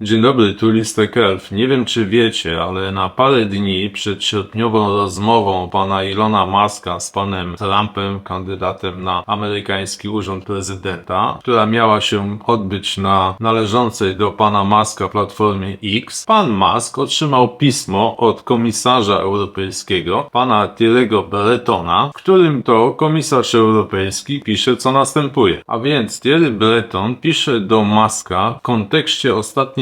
Dzień dobry, tu Listek Elf. Nie wiem czy wiecie, ale na parę dni przed sierpniową rozmową pana Ilona Maska z panem Trumpem, kandydatem na amerykański urząd prezydenta, która miała się odbyć na należącej do pana Maska platformie X, pan Musk otrzymał pismo od komisarza europejskiego, pana Thierry'ego Bretona, w którym to komisarz europejski pisze co następuje. A więc Thierry Breton pisze do Maska w kontekście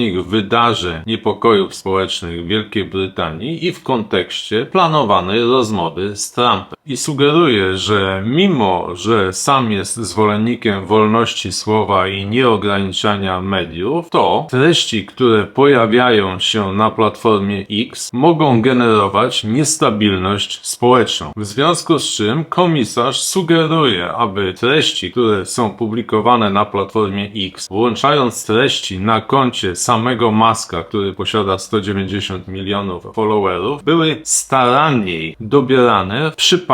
ostatnich wydarzeń niepokojów społecznych w Wielkiej Brytanii i w kontekście planowanej rozmowy z Trumpem. I sugeruje, że mimo, że sam jest zwolennikiem wolności słowa i nieograniczania mediów, to treści, które pojawiają się na platformie X mogą generować niestabilność społeczną. W związku z czym komisarz sugeruje, aby treści, które są publikowane na platformie X, włączając treści na koncie samego Maska, który posiada 190 milionów followerów, były staranniej dobierane w przypadku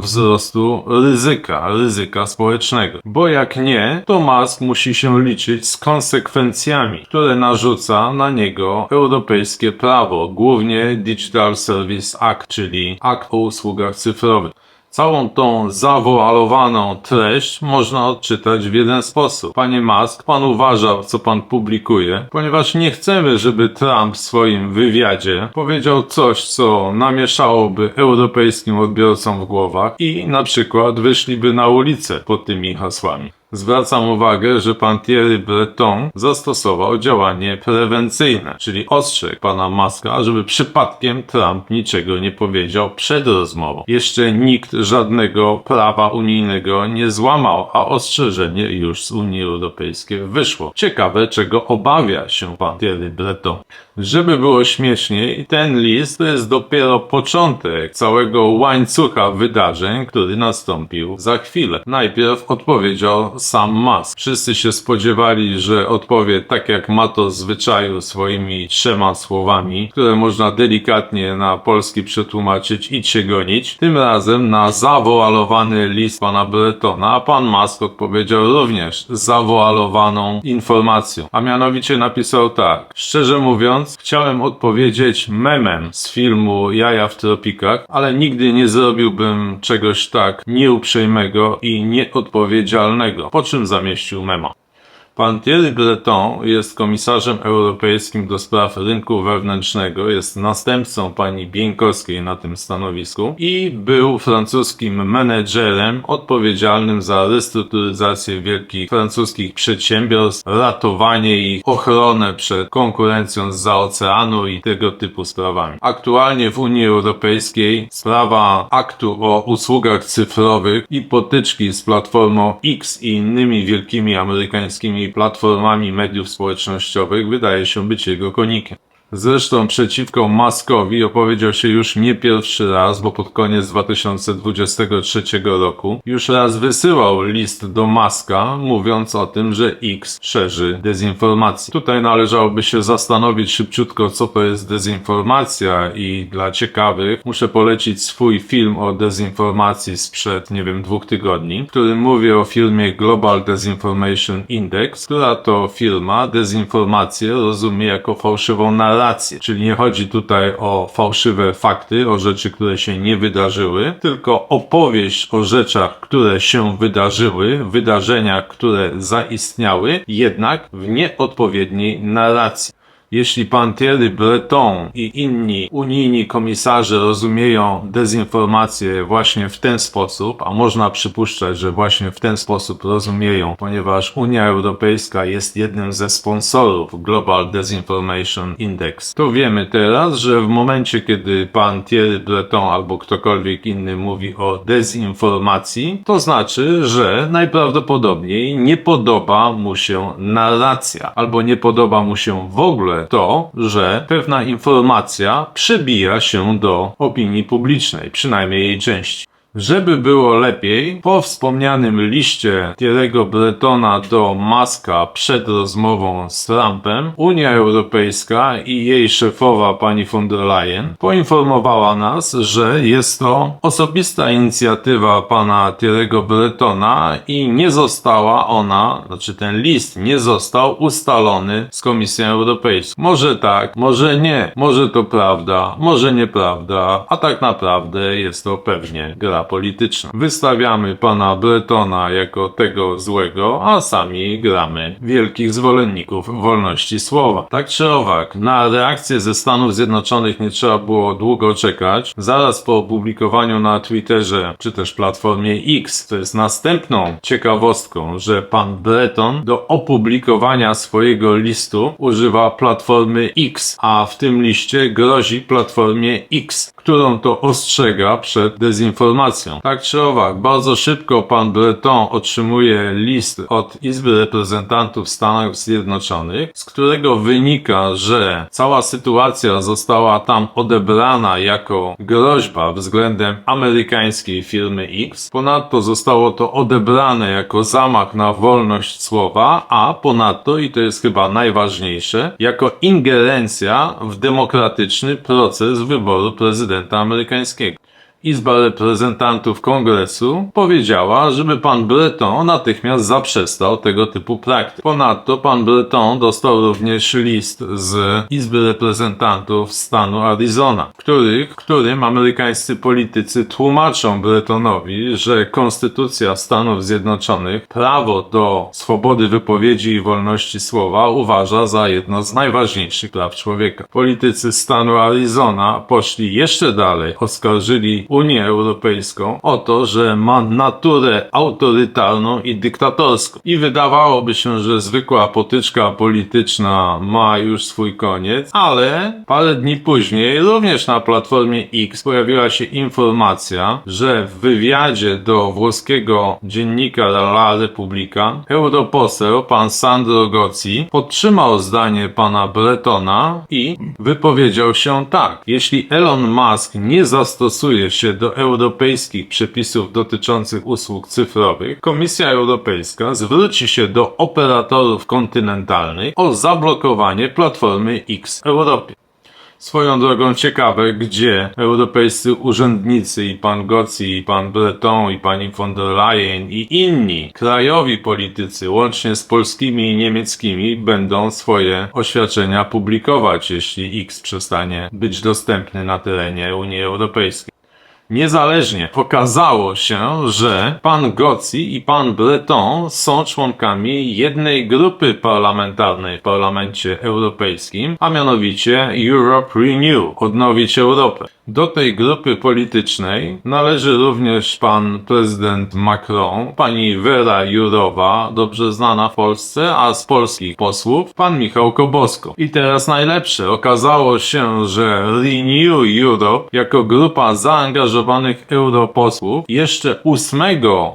wzrostu ryzyka, ryzyka społecznego. Bo jak nie, to Musk musi się liczyć z konsekwencjami, które narzuca na niego europejskie prawo, głównie Digital Service Act, czyli akt o usługach cyfrowych. Całą tą zawoalowaną treść można odczytać w jeden sposób. Panie Musk, pan uważa, co pan publikuje, ponieważ nie chcemy, żeby Trump w swoim wywiadzie powiedział coś, co namieszałoby europejskim odbiorcom w głowach i na przykład wyszliby na ulicę pod tymi hasłami. Zwracam uwagę, że pan Thierry Breton zastosował działanie prewencyjne, czyli ostrzegł pana Maska, żeby przypadkiem Trump niczego nie powiedział przed rozmową. Jeszcze nikt żadnego prawa unijnego nie złamał, a ostrzeżenie już z Unii Europejskiej wyszło. Ciekawe, czego obawia się pan Thierry Breton. Żeby było śmieszniej, ten list to jest dopiero początek całego łańcucha wydarzeń, który nastąpił za chwilę. Najpierw odpowiedział sam Musk. Wszyscy się spodziewali, że odpowie tak jak ma to w zwyczaju swoimi trzema słowami, które można delikatnie na polski przetłumaczyć i cię gonić. Tym razem na zawoalowany list pana Bretona, a pan Musk odpowiedział również zawoalowaną informacją. A mianowicie napisał tak. Szczerze mówiąc, chciałem odpowiedzieć memem z filmu Jaja w tropikach, ale nigdy nie zrobiłbym czegoś tak nieuprzejmego i nieodpowiedzialnego. Po czym zamieścił mema. Pan Thierry Breton jest komisarzem europejskim do spraw rynku wewnętrznego, jest następcą pani Bieńkowskiej na tym stanowisku i był francuskim menedżerem odpowiedzialnym za restrukturyzację wielkich francuskich przedsiębiorstw, ratowanie ich, ochronę przed konkurencją z oceanu i tego typu sprawami. Aktualnie w Unii Europejskiej sprawa aktu o usługach cyfrowych i potyczki z platformą X i innymi wielkimi amerykańskimi platformami mediów społecznościowych wydaje się być jego konikiem. Zresztą przeciwko Muskowi opowiedział się już nie pierwszy raz, bo pod koniec 2023 roku już raz wysyłał list do Muska, mówiąc o tym, że X szerzy dezinformację. Tutaj należałoby się zastanowić szybciutko, co to jest dezinformacja i dla ciekawych muszę polecić swój film o dezinformacji sprzed, nie wiem, dwóch tygodni, w którym mówię o firmie Global Disinformation Index, która to firma dezinformację rozumie jako fałszywą narrację, czyli nie chodzi tutaj o fałszywe fakty, o rzeczy, które się nie wydarzyły, tylko opowieść o rzeczach, które się wydarzyły, wydarzeniach, które zaistniały, jednak w nieodpowiedniej narracji. Jeśli pan Thierry Breton i inni unijni komisarze rozumieją dezinformację właśnie w ten sposób, a można przypuszczać, że właśnie w ten sposób rozumieją, ponieważ Unia Europejska jest jednym ze sponsorów Global Disinformation Index, to wiemy teraz, że w momencie, kiedy pan Thierry Breton albo ktokolwiek inny mówi o dezinformacji, to znaczy, że najprawdopodobniej nie podoba mu się narracja, albo nie podoba mu się w ogóle to, że pewna informacja przebija się do opinii publicznej, przynajmniej jej części. Żeby było lepiej, po wspomnianym liście Thierry'ego Bretona do Maska przed rozmową z Trumpem, Unia Europejska i jej szefowa pani von der Leyen poinformowała nas, że jest to osobista inicjatywa pana Thierry'ego Bretona i nie została ona, znaczy ten list nie został ustalony z Komisją Europejską. Może tak, może nie, może to prawda, może nieprawda, a tak naprawdę jest to pewnie gra polityczna. Wystawiamy pana Bretona jako tego złego, a sami gramy wielkich zwolenników wolności słowa. Tak czy owak, na reakcję ze Stanów Zjednoczonych nie trzeba było długo czekać. Zaraz po opublikowaniu na Twitterze, czy też platformie X, to jest następną ciekawostką, że pan Breton do opublikowania swojego listu używa platformy X, a w tym liście grozi platformie X, którą to ostrzega przed dezinformacją. Tak czy owak, bardzo szybko pan Breton otrzymuje list od Izby Reprezentantów Stanów Zjednoczonych, z którego wynika, że cała sytuacja została tam odebrana jako groźba względem amerykańskiej firmy X. Ponadto zostało to odebrane jako zamach na wolność słowa, a ponadto, i to jest chyba najważniejsze, jako ingerencja w demokratyczny proces wyboru prezydenta amerykańskiego. Izba Reprezentantów Kongresu powiedziała, żeby pan Breton natychmiast zaprzestał tego typu praktyk. Ponadto pan Breton dostał również list z Izby Reprezentantów stanu Arizona, których, w którym amerykańscy politycy tłumaczą Bretonowi, że Konstytucja Stanów Zjednoczonych prawo do swobody wypowiedzi i wolności słowa uważa za jedno z najważniejszych praw człowieka. Politycy stanu Arizona poszli jeszcze dalej, oskarżyli Unię Europejską o to, że ma naturę autorytarną i dyktatorską. I wydawałoby się, że zwykła potyczka polityczna ma już swój koniec, ale parę dni później również na platformie X pojawiła się informacja, że w wywiadzie do włoskiego dziennika La Repubblica europoseł pan Sandro Gozzi podtrzymał zdanie pana Bretona i wypowiedział się tak. Jeśli Elon Musk nie zastosuje do europejskich przepisów dotyczących usług cyfrowych, Komisja Europejska zwróci się do operatorów kontynentalnych o zablokowanie platformy X w Europie. Swoją drogą ciekawe, gdzie europejscy urzędnicy i pan Goci, i pan Breton, i pani von der Leyen, i inni krajowi politycy, łącznie z polskimi i niemieckimi, będą swoje oświadczenia publikować, jeśli X przestanie być dostępny na terenie Unii Europejskiej. Niezależnie pokazało się, że pan Goci i pan Breton są członkami jednej grupy parlamentarnej w Parlamencie Europejskim, a mianowicie Europe Renew, Odnowić Europę. Do tej grupy politycznej należy również pan prezydent Macron, pani Vera Jurowa, dobrze znana w Polsce, a z polskich posłów pan Michał Kobosko. I teraz najlepsze, okazało się, że Renew Europe jako grupa zaangażowanych europosłów jeszcze 8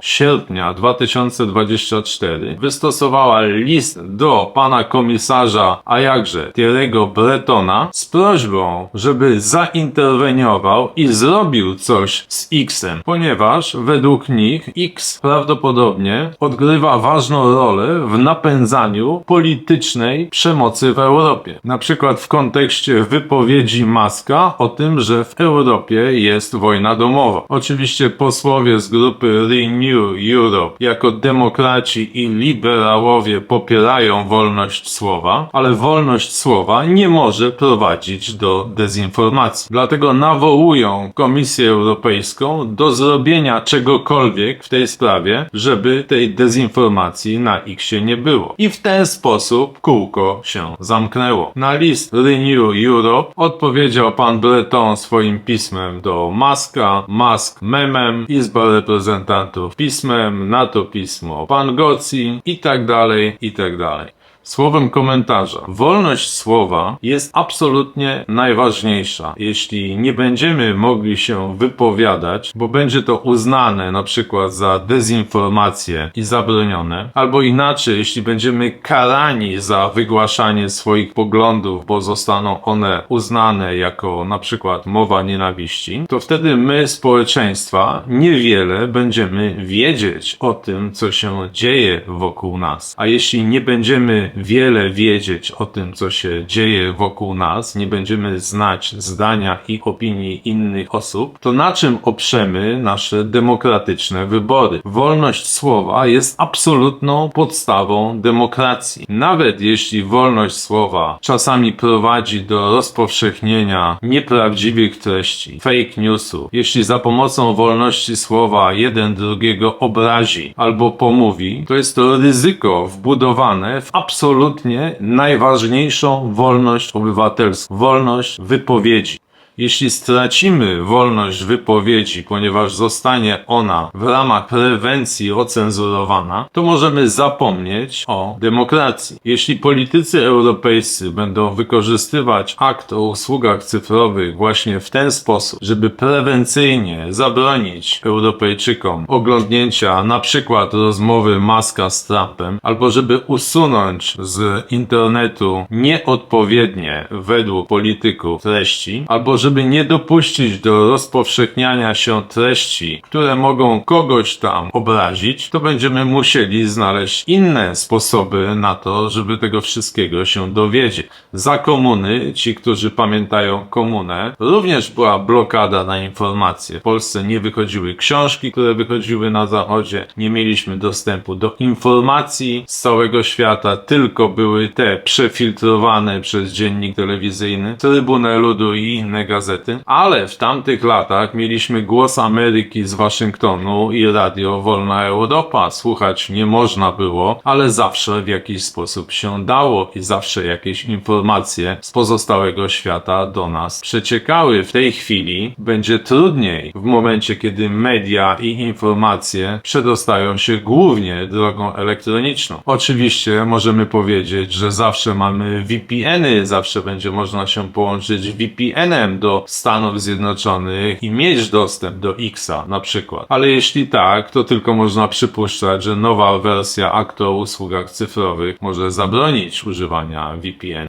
sierpnia 2024 wystosowała list do pana komisarza, a jakże Thierry'ego Bretona z prośbą, żeby zainterweniował i zrobił coś z X-em, ponieważ według nich X prawdopodobnie odgrywa ważną rolę w napędzaniu politycznej przemocy w Europie. Na przykład w kontekście wypowiedzi Maska o tym, że w Europie jest wojna domowa. Oczywiście posłowie z grupy Renew Europe jako demokraci i liberałowie popierają wolność słowa, ale wolność słowa nie może prowadzić do dezinformacji. Dlatego nawołują Komisję Europejską do zrobienia czegokolwiek w tej sprawie, żeby tej dezinformacji na X nie było. I w ten sposób kółko się zamknęło. Na list Renew Europe odpowiedział pan Breton swoim pismem do Maska, Musk memem, Izba Reprezentantów pismem, NATO pismo, pan Goci i tak dalej, i tak dalej. Słowem komentarza. Wolność słowa jest absolutnie najważniejsza. Jeśli nie będziemy mogli się wypowiadać, bo będzie to uznane na przykład za dezinformację i zabronione, albo inaczej, jeśli będziemy karani za wygłaszanie swoich poglądów, bo zostaną one uznane jako na przykład mowa nienawiści, to wtedy my, społeczeństwa, niewiele będziemy wiedzieć o tym, co się dzieje wokół nas. A jeśli nie będziemy wiele wiedzieć o tym, co się dzieje wokół nas, nie będziemy znać zdania i opinii innych osób, to na czym oprzemy nasze demokratyczne wybory? Wolność słowa jest absolutną podstawą demokracji. Nawet jeśli wolność słowa czasami prowadzi do rozpowszechnienia nieprawdziwych treści, fake newsów, jeśli za pomocą wolności słowa jeden drugiego obrazi albo pomówi, to jest to ryzyko wbudowane w absolutnie najważniejszą wolność obywatelską, wolność wypowiedzi. Jeśli stracimy wolność wypowiedzi, ponieważ zostanie ona w ramach prewencji ocenzurowana, to możemy zapomnieć o demokracji. Jeśli politycy europejscy będą wykorzystywać akt o usługach cyfrowych właśnie w ten sposób, żeby prewencyjnie zabronić Europejczykom oglądnięcia na przykład rozmowy Maska z Trumpem, albo żeby usunąć z internetu nieodpowiednie według polityków treści, albo żeby nie dopuścić do rozpowszechniania się treści, które mogą kogoś tam obrazić, to będziemy musieli znaleźć inne sposoby na to, żeby tego wszystkiego się dowiedzieć. Za komuny, ci, którzy pamiętają komunę, również była blokada na informacje. W Polsce nie wychodziły książki, które wychodziły na zachodzie, nie mieliśmy dostępu do informacji z całego świata, tylko były te przefiltrowane przez dziennik telewizyjny, Trybunę Ludu i inne gazety, ale w tamtych latach mieliśmy Głos Ameryki z Waszyngtonu i Radio Wolna Europa. Słuchać nie można było, ale zawsze w jakiś sposób się dało i zawsze jakieś informacje z pozostałego świata do nas przeciekały. W tej chwili będzie trudniej w momencie, kiedy media i informacje przedostają się głównie drogą elektroniczną. Oczywiście możemy powiedzieć, że zawsze mamy VPN-y, zawsze będzie można się połączyć VPN-em do Stanów Zjednoczonych i mieć dostęp do Xa na przykład. Ale jeśli tak, to tylko można przypuszczać, że nowa wersja aktu o usługach cyfrowych może zabronić używania VPN.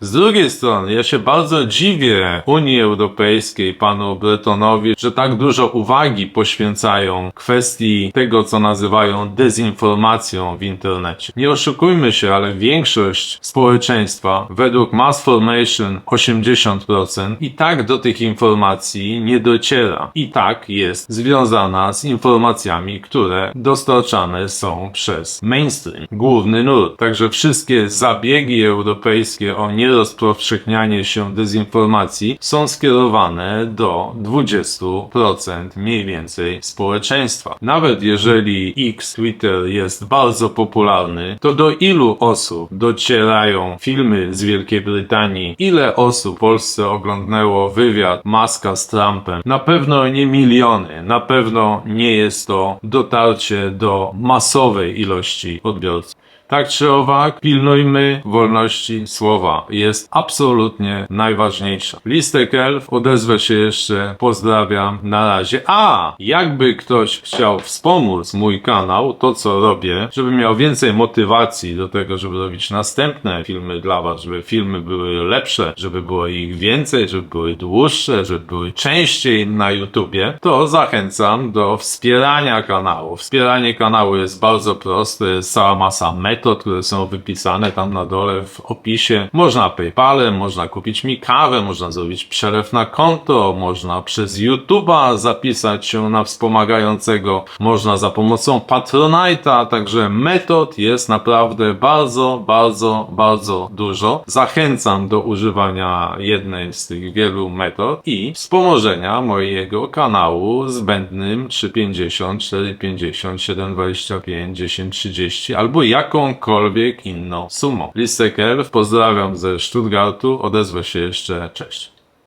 Z drugiej strony, ja się bardzo dziwię Unii Europejskiej, panu Bretonowi, że tak dużo uwagi poświęcają kwestii tego, co nazywają dezinformacją w internecie. Nie oszukujmy się, ale większość społeczeństwa, według Mass Formation 80%, i tak do tych informacji nie dociera. I tak jest związana z informacjami, które dostarczane są przez mainstream, główny nurt. Także wszystkie zabiegi europejskie o nierozpowszechnianie się dezinformacji są skierowane do 20% mniej więcej społeczeństwa. Nawet jeżeli X Twitter jest bardzo popularny, to do ilu osób docierają filmy z Wielkiej Brytanii? Ile osób w Polsce oglądnęło wywiad Maska z Trumpem? Na pewno nie miliony, na pewno nie jest to dotarcie do masowej ilości odbiorców. Tak czy owak, pilnujmy wolności słowa. Jest absolutnie najważniejsza. Listek Elf, odezwę się jeszcze, pozdrawiam, na razie. A, jakby ktoś chciał wspomóc mój kanał, to co robię, żeby miał więcej motywacji do tego, żeby robić następne filmy dla was, żeby filmy były lepsze, żeby było ich więcej, żeby były dłuższe, żeby były częściej na YouTubie, to zachęcam do wspierania kanału. Wspieranie kanału jest bardzo proste, jest cała masa metod, które są wypisane tam na dole w opisie. Można PayPalem, można kupić mi kawę, można zrobić przelew na konto, można przez YouTube'a zapisać się na wspomagającego, można za pomocą Patronite'a, także metod jest naprawdę bardzo, bardzo, bardzo dużo. Zachęcam do używania jednej z tych wielu metod i wspomożenia mojego kanału zbędnym 350, 450, 725, 1030 albo jakąkolwiek inną sumą. Listek Elf, pozdrawiam ze Stuttgartu, odezwę się jeszcze, cześć.